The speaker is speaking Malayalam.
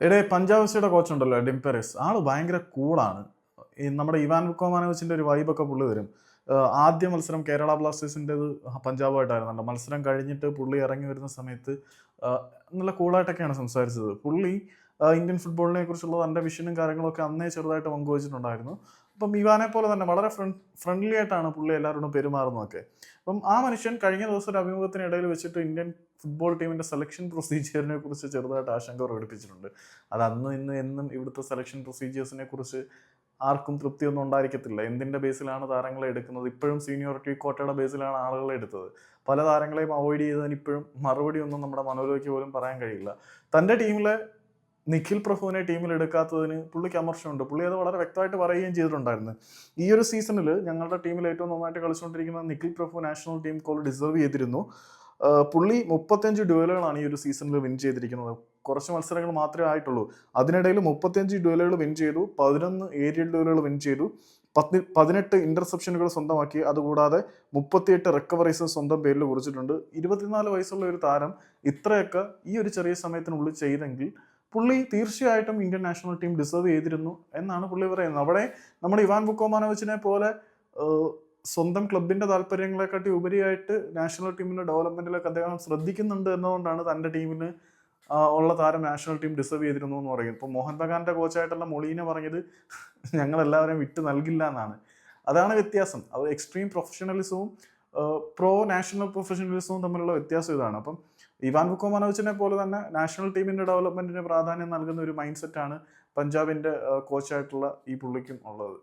എടേ പഞ്ചാബ് എഫ്സിയുടെ കോച്ച് ഉണ്ടല്ലോ ഡിംപെറിസ് ആൾ ഭയങ്കര കൂളാണ് ഈ നമ്മുടെ ഇവാൻ ബുക്കോമാനോവിച്ചിന്റെ ഒരു വൈബൊക്കെ പുള്ളി വരും ആദ്യ മത്സരം കേരള ബ്ലാസ്റ്റേഴ്സിന്റെത് പഞ്ചാബായിട്ടായിരുന്നല്ലോ മത്സരം കഴിഞ്ഞിട്ട് പുള്ളി ഇറങ്ങി വരുന്ന സമയത്ത് നല്ല കൂളായിട്ടൊക്കെയാണ് സംസാരിച്ചത്. പുള്ളി ഇന്ത്യൻ ഫുട്ബോളിനെ കുറിച്ചുള്ള തന്റെ വിഷനും കാര്യങ്ങളൊക്കെ അന്നേ ചെറുതായിട്ട് പങ്കുവച്ചിട്ടുണ്ടായിരുന്നു. അപ്പം ഇവാനെ പോലെ തന്നെ വളരെ ഫ്രണ്ട് ഫ്രണ്ട്ലി ആയിട്ടാണ് പുള്ളി എല്ലാവരോടും പെരുമാറുന്നതൊക്കെ. അപ്പം ആ മനുഷ്യൻ കഴിഞ്ഞ ദിവസം ഒരു അഭിമുഖത്തിനിടയിൽ വെച്ചിട്ട് ഇന്ത്യൻ ഫുട്ബോൾ ടീമിന്റെ സെലക്ഷൻ പ്രൊസീജിയറിനെ കുറിച്ച് ചെറുതായിട്ട് ആശങ്ക പ്രകടിപ്പിച്ചിട്ടുണ്ട്. അത് അന്നും ഇന്നും എന്നും ഇവിടുത്തെ സെലക്ഷൻ പ്രൊസീജിയേഴ്സിനെ കുറിച്ച് ആർക്കും തൃപ്തിയൊന്നും ഉണ്ടായിരിക്കത്തില്ല. എന്തിന്റെ ബേസിലാണ് താരങ്ങളെ എടുക്കുന്നത്? ഇപ്പോഴും സീനിയോറിറ്റി കോട്ടയുടെ ബേസിലാണ് ആളുകളെ എടുത്തത്. പല താരങ്ങളെയും അവോയ്ഡ് ചെയ്തതിന് ഇപ്പോഴും മറുപടി ഒന്നും നമ്മുടെ മനോരോഗ്യ പോലും പറയാൻ കഴിയില്ല. തന്റെ ടീമിലെ നിഖിൽ പ്രഭുവിനെ ടീമിൽ എടുക്കാത്തതിന് പുള്ളിക്ക് അമർഷമുണ്ട്. പുള്ളി അത് വളരെ വ്യക്തമായിട്ട് പറയുകയും ചെയ്തിട്ടുണ്ടായിരുന്നു. ഈ ഒരു സീസണിൽ ഞങ്ങളുടെ ടീമിൽ ഏറ്റവും നന്നായിട്ട് കളിച്ചുകൊണ്ടിരിക്കുന്ന Nikhil Prabhu national team call deserve ചെയ്തിരുന്നു. പുള്ളി മുപ്പത്തഞ്ച് ഡ്യുവലുകളാണ് ഈ ഒരു സീസണിൽ വിൻ ചെയ്തിരിക്കുന്നത്. കുറച്ച് മത്സരങ്ങൾ മാത്രമേ ആയിട്ടുള്ളൂ. അതിനിടയിൽ മുപ്പത്തഞ്ച് ഡ്യുവലുകൾ വിൻ ചെയ്തു. പതിനൊന്ന് ഏരിയൽ ഡ്യുവലുകൾ വിൻ ചെയ്തു. പത്ത് പതിനെട്ട് ഇന്റർസെപ്ഷനുകൾ സ്വന്തമാക്കി. അതുകൂടാതെ മുപ്പത്തിയെട്ട് റിക്കവറീസ് സ്വന്തം പേരിൽ കുറിച്ചിട്ടുണ്ട്. ഇരുപത്തിനാല് വയസ്സുള്ള ഒരു താരം ഇത്രയൊക്കെ ഈ ഒരു ചെറിയ സമയത്തിനുള്ളിൽ ചെയ്തെങ്കിൽ പുള്ളി തീർച്ചയായിട്ടും ഇന്ത്യൻ നാഷണൽ ടീം ഡിസേർവ് ചെയ്തിരുന്നു എന്നാണ് പുള്ളി പറയുന്നത്. അവിടെ നമ്മുടെ ഇവാൻ ബുക്കോമാനോവിച്ചിനെ പോലെ സ്വന്തം ക്ലബിന്റെ താല്പര്യങ്ങളെക്കാട്ടി ഉപരിയായിട്ട് നാഷണൽ ടീമിന്റെ ഡെവലപ്മെന്റിലൊക്കെ അദ്ദേഹം ശ്രദ്ധിക്കുന്നുണ്ട് എന്നതുകൊണ്ടാണ് തന്റെ ടീമിന് ഉള്ള താരം നാഷണൽ ടീം ഡിസേർവ് ചെയ്തിരുന്നു എന്ന് പറയുന്നത്. ഇപ്പൊ മോഹൻ ബഗാന്റെ കോച്ചായിട്ടുള്ള മൊളീനെ പറഞ്ഞത് ഞങ്ങൾ എല്ലാവരെയും വിട്ട് നൽകില്ല എന്നാണ്. അതാണ് വ്യത്യാസം. അത് എക്സ്ട്രീം പ്രൊഫഷണലിസവും പ്രോ നാഷണൽ പ്രൊഫഷണലിസവും തമ്മിലുള്ള വ്യത്യാസം ഇതാണ്. അപ്പം ഇവാൻ ബുക്കോമാനോവിച്ചിനെ പോലെ തന്നെ നാഷണൽ ടീമിന്റെ ഡെവലപ്മെന്റിന് പ്രാധാന്യം നൽകുന്ന ഒരു മൈൻഡ് സെറ്റാണ് പഞ്ചാബിന്റെ കോച്ചായിട്ടുള്ള ഈ പുള്ളിക്കും ഉള്ളത്.